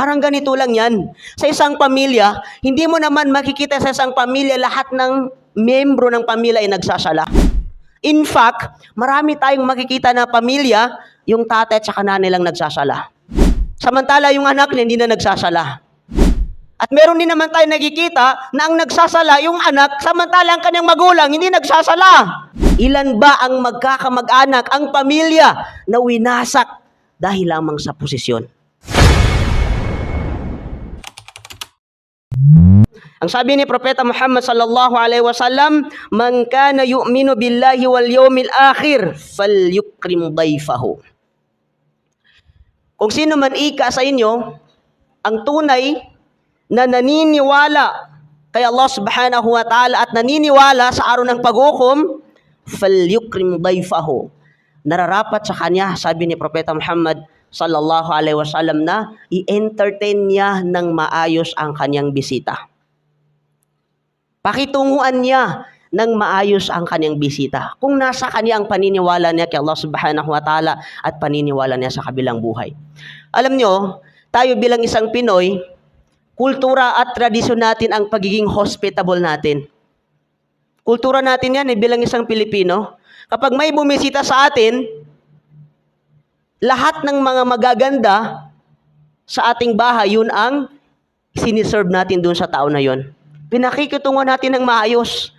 Parang ganito lang yan. Sa isang pamilya, hindi mo naman makikita sa isang pamilya lahat ng membro ng pamilya ay nagsasala. In fact, marami tayong makikita na pamilya, yung tatay at saka nanay lang nagsasala. Samantala yung anak niya hindi na nagsasala. At meron din naman tayo nakikita na ang nagsasala yung anak, samantala ang kanyang magulang hindi nagsasala. Ilan ba ang magkakamag-anak, ang pamilya na winasak dahil lamang sa posisyon? Ang sabi ni Propeta Muhammad sallallahu alaihi wasallam, "Man kana yu'minu billahi wal yawmil akhir, falyukrim dayfahu." Kung sino man ika sa inyo, ang tunay na naniniwala kay Allah subhanahu wa ta'ala at naniniwala sa araw ng paghukom, falyukrim dayfahu. Nararapat sa kanya, sabi ni Propeta Muhammad sallallahu alaihi wasallam na i-entertain niya ng maayos ang kanyang bisita. Pakitunguan niya ng maayos ang kanyang bisita. Kung nasa kanya ang paniniwala niya kay Allah subhanahu wa ta'ala at paniniwala niya sa kabilang buhay. Alam niyo, tayo bilang isang Pinoy, kultura at tradisyon natin ang pagiging hospitable natin. Kultura natin yan eh, bilang isang Pilipino. Kapag may bumisita sa atin, lahat ng mga magaganda sa ating bahay, yun ang siniserve natin dun sa tao na yon. Pinakikitungo natin ng maayos.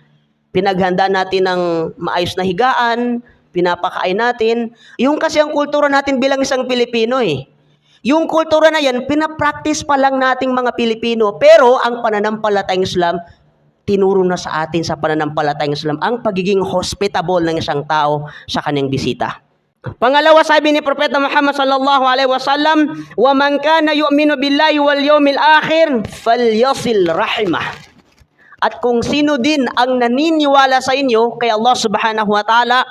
Pinaghanda natin ng maayos na higaan, pinapakain natin. Yung kasi ang kultura natin bilang isang Pilipino eh. Yung kultura na yan, pinapractice pa lang nating mga Pilipino. Pero ang pananampalatayang Islam, tinuro na sa atin sa pananampalatayang Islam ang pagiging hospitable ng isang tao sa kanyang bisita. Pangalawa sabi ni Propeta Muhammad sallallahu alaihi wasallam, "Wa man kana yu'minu billahi wal yawmil akhir falyasil rahimah." At kung sino din ang naniniwala sa inyo kay Allah Subhanahu wa taala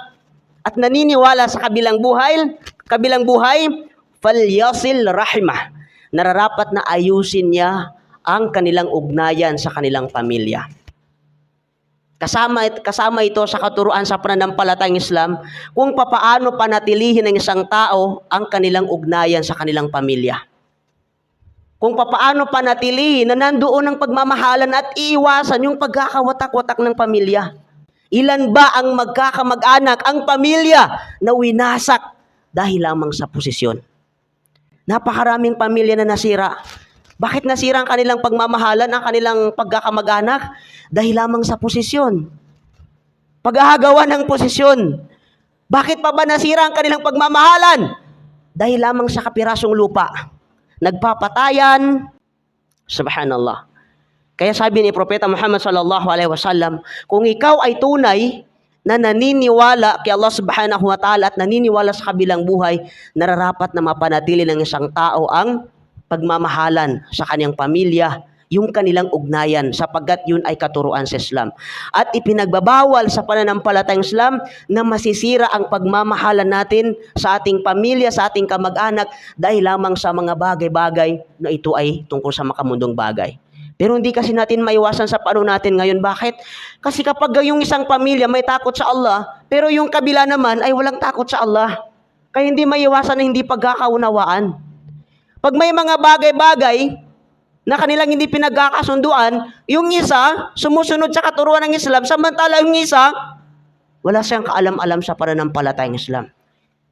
at naniniwala sa kabilang buhay, kabilang buhay, falyasil rahimah. Nararapat na ayusin niya ang kanilang ugnayan sa kanilang pamilya. Kasama, kasama ito sa katuruan sa pananampalatayang Islam kung papaano panatilihin ng isang tao ang kanilang ugnayan sa kanilang pamilya. Kung papaano panatilihin na nandoon ang pagmamahalan at iiwasan yung pagkakawatak-watak ng pamilya. Ilan ba ang magkakamag-anak, ang pamilya na winasak dahil lamang sa posisyon? Napakaraming pamilya na nasira. Bakit nasira ang kanilang pagmamahalan, ang kanilang pagkakamag-anak? Dahil lamang sa posisyon. Paghahagawa ng posisyon. Bakit pa ba nasira ang kanilang pagmamahalan? Dahil lamang sa kapirasong lupa. Nagpapatayan. Subhanallah. Kaya sabi ni Propeta Muhammad sallallahu alaihi wasallam, kung ikaw ay tunay na naniniwala kay Allah subhanahu wa ta'ala at naniniwala sa kabilang buhay, nararapat na mapanatili ng isang tao ang pagmamahalan sa kanyang pamilya, yung kanilang ugnayan sapagkat yun ay katuruan sa Islam. At ipinagbabawal sa pananampalatayang Islam na masisira ang pagmamahalan natin sa ating pamilya, sa ating kamag-anak dahil lamang sa mga bagay-bagay na ito ay tungkol sa makamundong bagay. Pero hindi kasi natin maiwasan sa panahon natin ngayon. Bakit? Kasi kapag yung isang pamilya may takot sa Allah, pero yung kabila naman ay walang takot sa Allah. Kaya hindi maiwasan na hindi pagkakaunawaan. Pag may mga bagay-bagay na kanilang hindi pinagkakasunduan, yung isa sumusunod sa katuruan ng Islam, samantala yung isa, wala siyang kaalam-alam sa pananampalatayang Islam.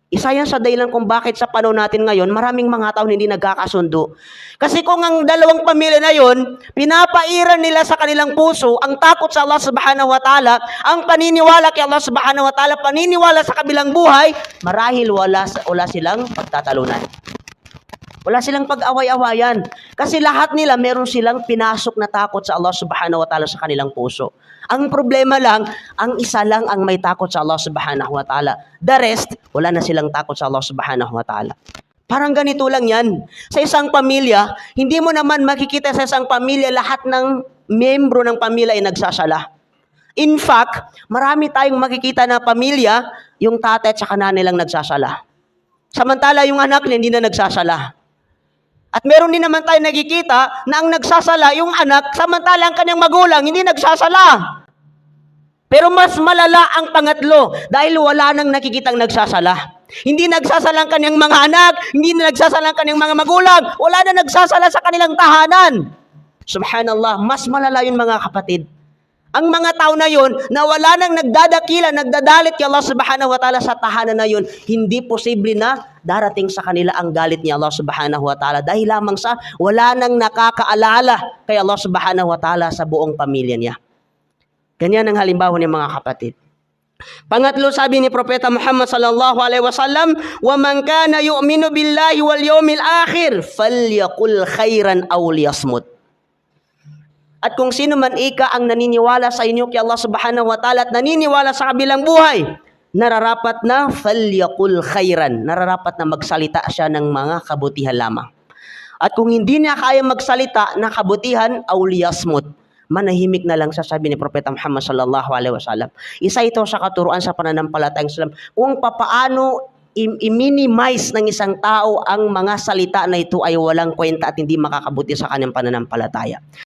Isa yan sa dahilan kung bakit sa panahon natin ngayon, maraming mga tao hindi nagkakasundo. Kasi kung ang dalawang pamilya na yon, pinapairan nila sa kanilang puso ang takot sa Allah subhanahu wa ta'ala, ang paniniwala kay Allah subhanahu wa ta'ala, paniniwala sa kabilang buhay, marahil wala, wala silang pagtatalunan. Wala silang pag-away-awayan. Kasi lahat nila meron silang pinasok na takot sa Allah subhanahu wa ta'ala sa kanilang puso. Ang problema lang, ang isa lang ang may takot sa Allah subhanahu wa ta'ala. The rest, wala na silang takot sa Allah subhanahu wa ta'ala. Parang ganito lang yan. Sa isang pamilya, hindi mo naman makikita sa isang pamilya lahat ng membro ng pamilya ay nagsasala. In fact, marami tayong makikita na pamilya, yung tatay at saka nanay lang nagsasala. Samantala yung anak niya hindi na nagsasala. At meron din naman tayo nakikita na ang nagsasala yung anak, samantala ang kanyang magulang hindi nagsasala. Pero mas malala ang pangatlo dahil wala nang nakikitang nagsasala. Hindi nagsasala ang kanyang mga anak, hindi na nagsasala ang kanyang mga magulang, wala na nagsasala sa kanilang tahanan. Subhanallah, mas malala yun mga kapatid. Ang mga tao na yun, na wala nang nagdadakila, nagdadalit kay Allah subhanahu wa ta'ala sa tahanan na yun, hindi posible na darating sa kanila ang galit ni Allah subhanahu wa ta'ala dahil lamang sa wala nang nakakaalala kay Allah subhanahu wa ta'ala sa buong pamilya niya. Ganyan ang halimbawa ng mga kapatid. Pangatlo sabi ni Propeta Muhammad sallallahu alaihi wasallam, "Wa man kana yu'minu billahi wal yawmil akhir, falyaqul khairan aw liyasmut." At kung sino man ika ang naniniwala sa inyo kay Allah subhanahu wa ta'ala at naniniwala sa kabilang buhay, nararapat na falyakul khairan. Nararapat na magsalita siya ng mga kabutihan lamang. At kung hindi niya kaya magsalita ng kabutihan, awliyasmut. Manahimik na lang sasabi ni Propeta Muhammad sallallahu alaihi wasallam. Isa ito sa katuruan sa pananampalatayang Islam kung papaano i-minimize ng isang tao ang mga salita na ito ay walang kwenta at hindi makakabuti sa kanyang pananampalataya.